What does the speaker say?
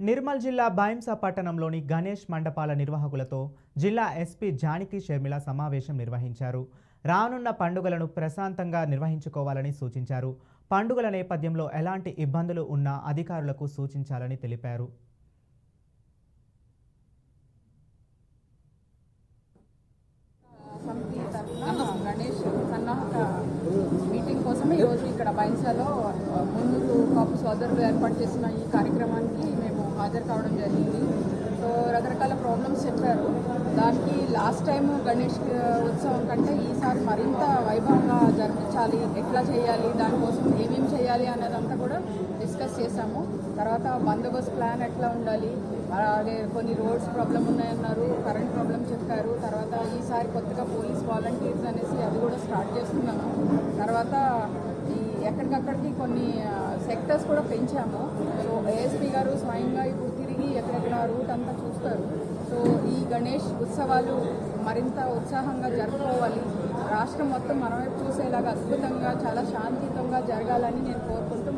నిర్మల్ జిల్లా బాయింస పట్టణంలోని గణేష్ మండపాల నిర్వాహకులతో జిల్లా ఎస్పీ జానకి షర్మిల సమావేశం నిర్వహించారు. రానున్న పండుగలను ప్రశాంతంగా నిర్వహించుకోవాలని సూచించారు. పండుగల నేపథ్యంలో ఎలాంటి ఇబ్బందులు ఉన్నా అధికారులకు సూచించాలని తెలిపారు. గణేష్ సన్నాహక మీటింగ్ కోసం ఈరోజు ఇక్కడ బైన్సాలో ముందు కాపు సోదరులు ఏర్పాటు చేసిన ఈ కార్యక్రమానికి మేము హాజరు కావడం జరిగింది. సో రకరకాల ప్రాబ్లమ్స్ చెప్పారు. దానికి లాస్ట్ టైం గణేష్ ఉత్సవం కంటే ఈసారి మరింత వైభవంగా జరిపించాలి. ఎట్లా చేయాలి? దానికోసం ఏమేమి చేయాలి అన్నదంతా కూడా డిస్కస్ చేశాము. తర్వాత బందోబస్తు ప్లాన్ ఎట్లా ఉండాలి? అలాగే కొన్ని రోడ్స్ ప్రాబ్లం ఉన్నాయన్నారు కరెంట్ ప్రాబ్లం చెప్పారు తర్వాత ఈసారి కొత్తగా పోలీస్ వాలంటీర్స్ అనేసి అది కూడా స్టార్ట్ చేస్తున్నాము తర్వాత ఈ ఎక్కడికక్కడికి కొన్ని సెక్టర్స్ కూడా పెంచాము. సో ఏఎస్పీ గారు స్వయంగా ఇప్పుడు తిరిగి ఎక్కడెక్కడ రూట్ అంతా చూస్తారు. సో ఈ గణేష్ ఉత్సవాలు మరింత ఉత్సాహంగా జరుపుకోవాలి. రాష్ట్రం మొత్తం మన వైపు చూసేలాగా అద్భుతంగా చాలా శాంతియుతంగా జరగాలని నేను కోరుకుంటూ